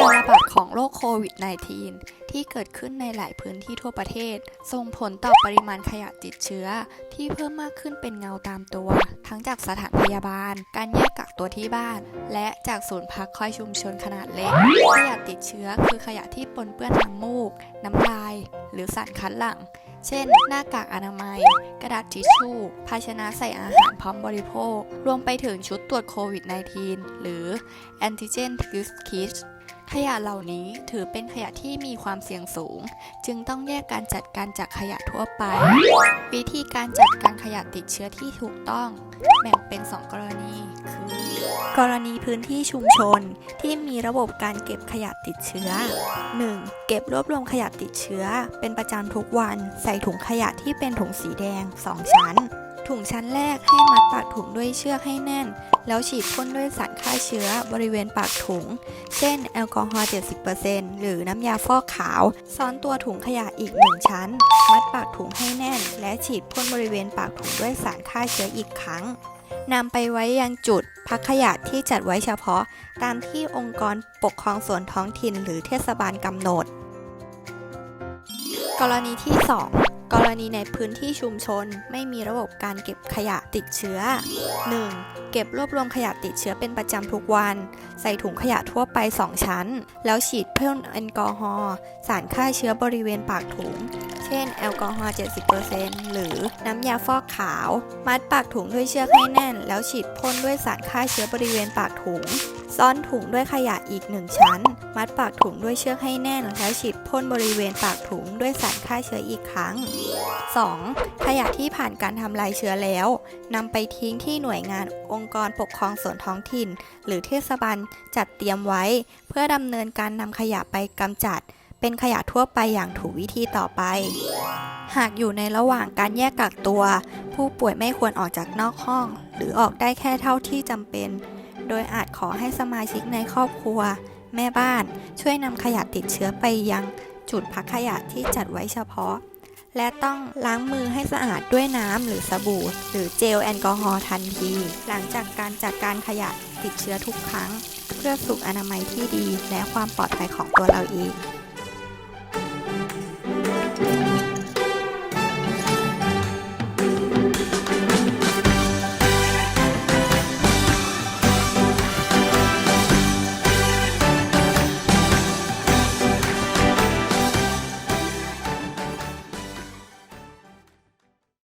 การระบาดของโรคโควิด -19 ที่เกิดขึ้นในหลายพื้นที่ทั่วประเทศ ส่งผลต่อปริมาณขยะติดเชื้อ ที่เพิ่มมากขึ้นเป็นเงาตามตัว ทั้งจากสถานพยาบาล การแยกกักตัวที่บ้าน และจากศูนย์พักคอยชุมชนขนาดเล็ก ขยะติดเชื้อคือขยะที่ปนเปื้อนน้ำมูก น้ำลาย หรือสารคัดหลั่ง เช่น หน้ากากอนามัย กระดาษทิชชู่ ภาชนะใส่อาหารพร้อมบริโภค รวมไปถึงชุดตรวจโควิด -19 หรือ Antigen Test Kit ขยะเหล่านี้ถือเป็นขยะที่มีความเสี่ยงสูง จึงต้องแยกการจัดการจากขยะทั่วไป วิธีการจัดการขยะติดเชื้อที่ถูกต้อง แบ่งเป็น 2 กรณี คือ กรณีพื้นที่ชุมชนที่มีระบบการเก็บขยะติดเชื้อ 1. เก็บรวบรวมขยะติดเชื้อ เป็นประจำทุกวัน ใส่ถุงขยะที่เป็นถุงสีแดง 2 ชั้น ถุงชั้นแรกให้มัดปากถุงด้วยเชือกให้แน่น แล้วฉีดพ่นด้วยสารฆ่าเชื้อบริเวณปากถุง เช่น แอลกอฮอล์ 70%หรือน้ำยาฟอกขาว ซ้อนตัวถุงขยะอีกหนึ่งชั้น มัดปากถุงให้แน่น และฉีดพ่นบริเวณปากถุงด้วยสารฆ่าเชื้ออีกครั้งนำไปไว้ยังจุดพักขยะที่จัดไว้เฉพาะ ตามที่องค์กรปกครองส่วนท้องถิ่นหรือเทศบาลกำหนด กรณีที่ 2 กรณีในพื้นที่ชุมชนไม่มีระบบการเก็บขยะติดเชื้อ 1. เก็บรวบรวมขยะติดเชื้อเป็นประจำทุกวัน ใส่ถุงขยะทั่วไป 2 ชั้น แล้วฉีดพ่นแอลกอฮอล์สารฆ่าเชื้อบริเวณปากถุงเช่น แอลกอฮอล์ 70%หรือน้ำยาฟอกขาว มัดปากถุงด้วยเชือกให้แน่น แล้วฉีดพ่นด้วยสารฆ่าเชื้อบริเวณปากถุง ซ่อนถุงด้วยขยะอีกหนึ่งชั้น มัดปากถุงด้วยเชือกให้แน่น แล้วฉีดพ่นบริเวณปากถุงด้วยสารฆ่าเชื้ออีกครั้ง 2. ขยะที่ผ่านการทำลายเชื้อแล้วนำไปทิ้งที่หน่วยงานองค์กรปกครองส่วนท้องถิ่น หรือเทศบาลจัดเตรียมไว้ เพื่อดำเนินการนำขยะไปกำจัด เป็นขยะทั่วไปอย่างถูกวิธีต่อไป หากอยู่ในระหว่างการแยกกักตัว ผู้ป่วยไม่ควรออกจากนอกห้อง หรือออกได้แค่เท่าที่จำเป็น โดยอาจขอให้สมาชิกในครอบครัว แม่บ้าน ช่วยนำขยะติดเชื้อไปยังจุดพักขยะที่จัดไว้เฉพาะ และต้องล้างมือให้สะอาดด้วยน้ำหรือสบู่ หรือเจลแอลกอฮอล์ทันที หลังจากการจัดการขยะติดเชื้อทุกครั้ง เพื่อสุขอนามัยที่ดีและความปลอดภัยของตัวเราเอง